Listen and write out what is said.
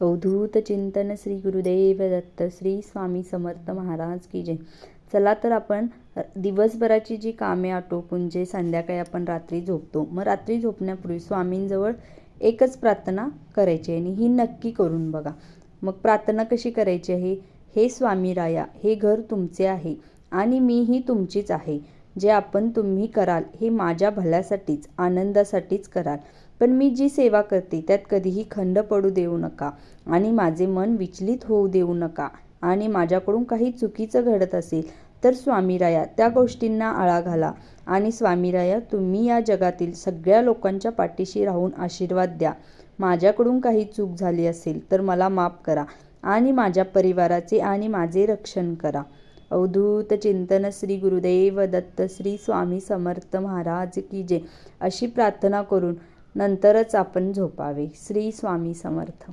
अवधूत चिंतन श्री गुरुदेव दत्त श्री स्वामी समर्थ महाराज की जय. चला तर आपण दिवसभराची जी कामे आटोपून जे संध्याकाळी आपण रात्री झोपतो मग रात्री झोपण्यापूर्वी स्वामींजवळ एकच प्रार्थना करायची आहे आणि ही नक्की करून बघा. मग प्रार्थना कशी करायची आहे? हे स्वामी राया हे घर तुमचे आहे आणि मीही तुमचीच आहे. जे आपण तुम्ही कराल हे माझ्या भल्यासाठीच आनंदासाठीच कराल. पण मी जी सेवा करते त्यात कधीही खंड पडू देऊ नका आणि माझे मन विचलित होऊ देऊ नका आणि माझ्याकडून काही चुकीचं घडत असेल तर स्वामीराया त्या गोष्टींना आळा घाला आणि स्वामीराया तुम्ही या जगातील सगळ्या लोकांच्या पाठीशी राहून आशीर्वाद द्या. माझ्याकडून काही चूक झाली असेल तर मला माफ करा आणि माझ्या परिवाराचे आणि माझे रक्षण करा. अवधूत चिंतन श्री गुरुदेव दत्त श्री स्वामी समर्थ महाराज की जय. अशी प्रार्थना करून नंतरच आपण झोपावे. श्री स्वामी समर्थ.